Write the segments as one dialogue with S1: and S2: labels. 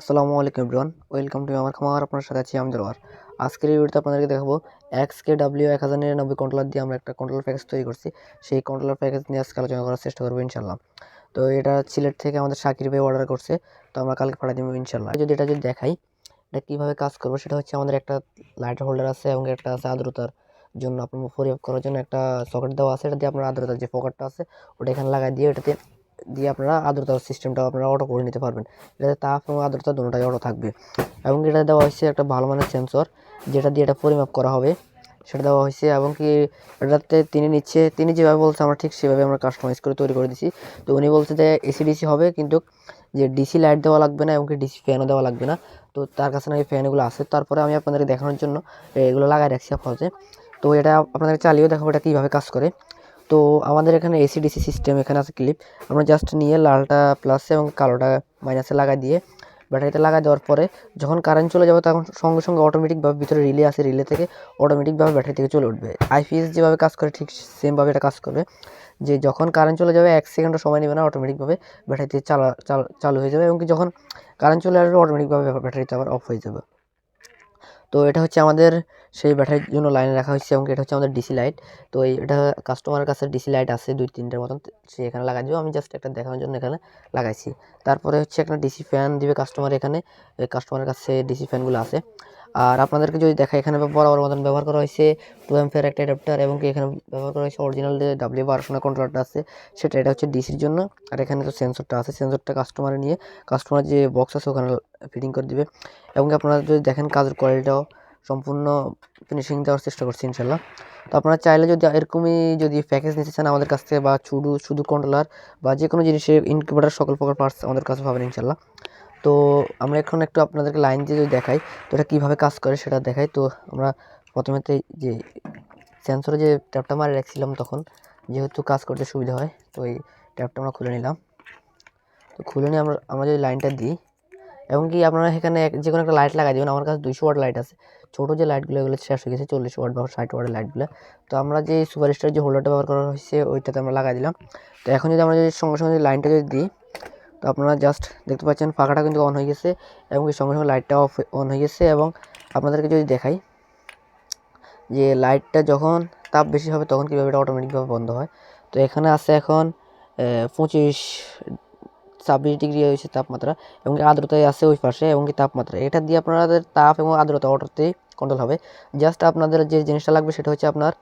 S1: আসসালামু আলাইকুম everyone, welcome to আমার খামার, আপনার সাথে আছি আমি দেলোয়ার আজকের এই ভিডিওতে আপনাদেরকে দেখাবো এক্স কে ডাব্লিউ এক হাজার নিরানব্বই কন্ট্রোলার দিয়ে আমরা একটা কন্ট্রোলার প্যাকেজ তৈরি করছি। সেই কন্ট্রোলার প্যাকেজ নিয়ে আজকে আলোচনা করার চেষ্টা করব ইনশাল্লাহ তো এটা সিলেট থেকে আমাদের শাকির ভাই অর্ডার করছে, তো আমরা কালকে পাঠিয়ে দেবো ইনশাল্লাহ যদি এটা যদি দেখাই, এটা কীভাবে কাজ করব, সেটা হচ্ছে আমাদের একটা লাইট হোল্ডার আছে এবং একটা আছে আর্দ্রতার জন্য, আপনার পরিমাপ করার জন্য একটা সকেট দেওয়া আছে। এটা দিয়ে আপনার আর্দ্রতার যে পকেটটা আছে, ওটা এখানে লাগাই দিয়ে এটাতে দিয়ে আপনারা আর্দ্রতার সিস্টেমটা আপনারা অটো করে নিতে পারবেন। এটাতে তাপ এবং আর্দ্রতা দুটোটাই অটো থাকবে। এবং এটা দেওয়া হয়েছে একটা ভালো মানের সেন্সর যেটা দিয়ে এটা পরিমাপ করা হবে। সেটা দেওয়া হয়েছে এবং কি এটাতে তিনি নিচ্ছে, তিনি যেভাবে বলছে আমরা ঠিক সেভাবে আমরা কাস্টমাইজ করে তৈরি করে দিছি। তো উনি বলছে যে এসি ডিসি হবে, কিন্তু যে ডিসি লাইট দেওয়া লাগবে না এবং কি ডিসি ফ্যানও দেওয়া লাগবে না। তো তার কাছে নাকি ফ্যানগুলো আছে। তারপরে আমি আপনাদেরকে দেখানোর জন্য এগুলো লাগাই রাখছি আপাতত। তো এটা আপনাদের চালিয়েও দেখাবো এটা কীভাবে কাজ করে। তো আমাদের এখানে এসি ডিসি সিস্টেম এখানে আছে ক্লিপ আমরা জাস্ট নিয়ে লালটা প্লাসে এবং কালোটা মাইনাসে লাগাই দিয়ে ব্যাটারিতে লাগাই দেওয়ার পরে যখন কারেন্ট চলে যাবে তখন সঙ্গে সঙ্গে অটোমেটিকভাবে ভিতরে রিলে আসে। রিলে থেকে অটোমেটিকভাবে ব্যাটারি থেকে চলে উঠবে। আইপিএস যেভাবে কাজ করে ঠিক সেমভাবে এটা কাজ করবে। যে যখন কারেন্ট চলে যাবে এক সেকেন্ডও সময় নেবে না অটোমেটিকভাবে ব্যাটারিতে চালা চালু হয়ে যাবে। এবং কি যখন কারেন্ট চলে আসবে অটোমেটিকভাবে ব্যাটারিতে আবার অফ হয়ে যাবে। তো এটা হচ্ছে আমাদের সেই ব্যাটারির জন্য লাইনে রাখা হয়েছে এবং এটা হচ্ছে আমাদের ডিসি লাইট তো এটা কাস্টমারের কাছে ডিসি লাইট আছে দুই তিনটের মতন, সে এখানে লাগাই দেবো। আমি জাস্ট একটা দেখানোর জন্য এখানে লাগাইছি। তারপরে হচ্ছে একটা ডিসি ফ্যান দিবে কাস্টমার এখানে। কাস্টমারের কাছে ডিসি ফ্যানগুলো আছে। আর আপনাদেরকে যদি দেখা এখানে বরাবর মতন ব্যবহার করা হয়েছে টু এমফের একটা অ্যাডাপ্টার এবং কি এখানে ব্যবহার করা হয়েছে অরিজিনাল যে ডাব্লিউ বারোশোনা কন্ট্রোলারটা আছে, সেটা এটা হচ্ছে ডিসির জন্য। আর এখানে তো সেন্সরটা আছে সেন্সরটা কাস্টমারে নিয়ে কাস্টমার যে বক্স আছে, ওখানে ফিটিং করে দিবে। এবং আপনারা যদি দেখেন, কাজের কোয়ালিটিটাও সম্পূর্ণ ফিনিশিং দেওয়ার চেষ্টা করছি ইনশাল্লাহ তো আপনারা চাইলে যদি এরকমই যদি প্যাকেজ নিতে চান আমাদের কাছ থেকে বা শুধু শুধু কন্ট্রোলার বা যে কোনো জিনিসের ইনকিউবেটার সকল প্রকার পার্টস আমাদের কাছে পাবেন ইনশাল্লাহ তো আমরা এখন একটু আপনাদেরকে লাইন দিয়ে যদি দেখাই, তো এটা কীভাবে কাজ করে সেটা দেখাই। তো আমরা প্রথমেতে যে সেন্সরে যে ট্যাপটা মারে রাখছিলাম তখন যেহেতু কাজ করতে সুবিধা হয়, তো এই ট্যাপটা আমরা খুলে নিলাম। তো খুলে নিয়ে আমরা আমরা যদি লাইনটা দিই, এবং কি আপনারা এখানে যে কোনো একটা লাইট লাগাই দেবেন আমার কাছে দুইশো ওয়াট লাইট আছে, ছোটো যে লাইটগুলো এগুলো শেষ হয়ে গেছে, চল্লিশ ওয়াট বা ষাট ওয়াটের লাইটগুলো তো আমরা যে সুপারস্টার যে হোল্ডারটা ব্যবহার করা হয়েছে, ওইটাতে আমরা লাগাই দিলাম। তো এখন যদি আমরা যদি সঙ্গে সঙ্গে লাইনটা যদি দিই তো আপনারা জাস্ট দেখতে পাচ্ছেন ফাঁকাটা কিন্তু অন হয়ে গেছে এবং সঙ্গে সঙ্গে লাইটটা অফ অন হয়ে গেছে এবং আপনাদেরকে যদি দেখাই যে লাইটটা যখন তাপ বেশি হবে তখন কীভাবে এটা অটোমেটিকভাবে বন্ধ হয়। তো এখানে আছে এখন পঁচিশ, ছাব্বিশ ডিগ্রি হয়েছে তাপমাত্রা এবং আর্দ্রতায় আছে ওই পাশে এবং কি তাপমাত্রা। এটা দিয়ে আপনাদের তাপ এবং আর্দ্রতা অটোতেই কন্ট্রোল হবে। জাস্ট আপনাদের যে জিনিসটা লাগবে সেটা হচ্ছে আপনার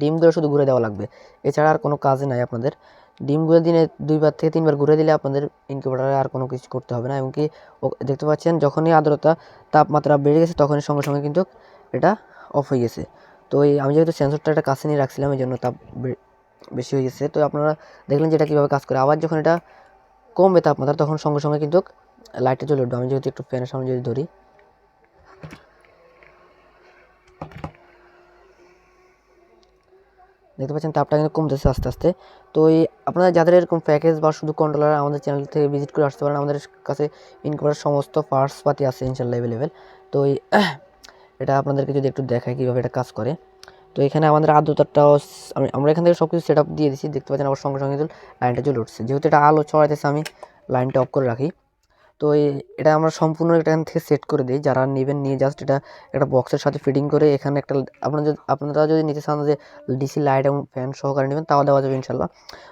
S1: ডিমগুলো শুধু ঘুরে দেওয়া লাগবে। এছাড়া আর কোনো কাজে নাই আপনাদের। ডিমগুলো দিনে দুইবার থেকে তিনবার ঘুরে দিলে আপনাদের ইনকিউবেটারে আর কোনো কিছু করতে হবে না। এমনকি দেখতে পাচ্ছেন, যখনই আর্দ্রতা তাপমাত্রা বেড়ে গেছে, তখনই সঙ্গে সঙ্গে কিন্তু এটা অফ হয়ে গেছে। তো এই, আমি যেহেতু সেন্সরটা একটা কাছে নিয়ে রাখছিলাম, এই জন্য তাপ বেশি হয়ে গেছে। তো আপনারা দেখলেন যে এটা কীভাবে কাজ করে। আবার যখন এটা কমবে তাপমাত্রা, তখন সঙ্গে সঙ্গে কিন্তু লাইটটা জ্বলে উঠবে। আমি যেহেতু একটু ফ্যানের সামনে যদি ধরি দেখতে পাচ্ছেন তাপটা কিন্তু কমতেছে আস্তে আস্তে। তো এই আপনারা যাদের এরকম প্যাকেজ বা শুধু কন্ট্রোলার আমাদের চ্যানেল থেকে ভিজিট করে আসতে পারেন, আমাদের কাছে ইনকোয়ার সমস্ত পার্টস পাতি আছে ইনশাল্লাহ অ্যাভেলেবেল তো এই এটা আপনাদেরকে যদি একটু দেখায় কীভাবে এটা কাজ করে। তো এখানে আমাদের আর্দ্রতাটাও আমি, আমরা এখান থেকে সব কিছু সেট আপ দিয়ে দিচ্ছি দেখতে পাচ্ছেন আবার সঙ্গে সঙ্গে লাইনটা চলে উঠছে। যেহেতু এটা আলো ছড়াইতেছে, আমি লাইনটা অফ করে রাখি। তো এটা আমরা সম্পূর্ণ এখান থেকে সেট করে দিই। যারা নেবেন, নিয়ে জাস্ট এটা, একটা বক্সের সাথে ফিটিং করে এখানে একটা, আপনারা যদি আপনারা যদি নিতে চান যে ডিসি লাইট এবং ফ্যান সহকারে নেবেন, তাও দেওয়া যাবে ইনশাল্লাহ।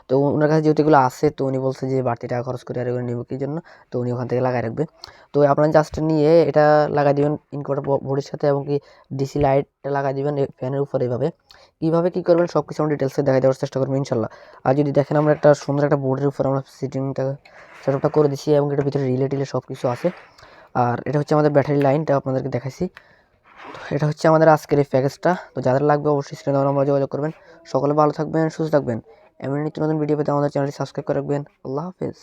S1: তো ওনার কাছে যেহেতু এগুলো আসে তো উনি বলছে যে বাড়তি টাকা খরচ করে আর এগুলো নেব কী জন্য? তো উনি ওখান থেকে লাগাই রাখবে। তো আপনারা জাস্ট নিয়ে এটা লাগাই দেবেন ইনকোয়ার্টার বোর্ডের সাথে এবং কি ডিসি লাইটটা লাগাই দেবেন ফ্যানের উপরে এভাবে কীভাবে কী করবেন সব কিছু আমরা ডিটেলসে দেখা দেওয়ার চেষ্টা করব, ইনশাল্লাহ। আর যদি দেখেন আমরা একটা সুন্দর একটা বোর্ডের উপর আমরা সিটিংটা সেট আপটা করে দিচ্ছি এবং এটার ভিতরে রিলে টিলে সব কিছু আছে। আর এটা হচ্ছে আমাদের ব্যাটারি লাইনটা আপনাদেরকে দেখাইছি। তো এটা হচ্ছে আমাদের আজকের এই প্যাকেজটা তো যাদের লাগবে অবশ্যই স্ক্রিনে আমরা যোগাযোগ করবেন। সকলে ভালো থাকবেন, সুস্থ থাকবেন। এমনি নিত্য নতুন ভিডিও পেতে আমাদের চ্যানেলটি সাবস্ক্রাইব করে রাখবেন। আল্লাহ হাফেজ।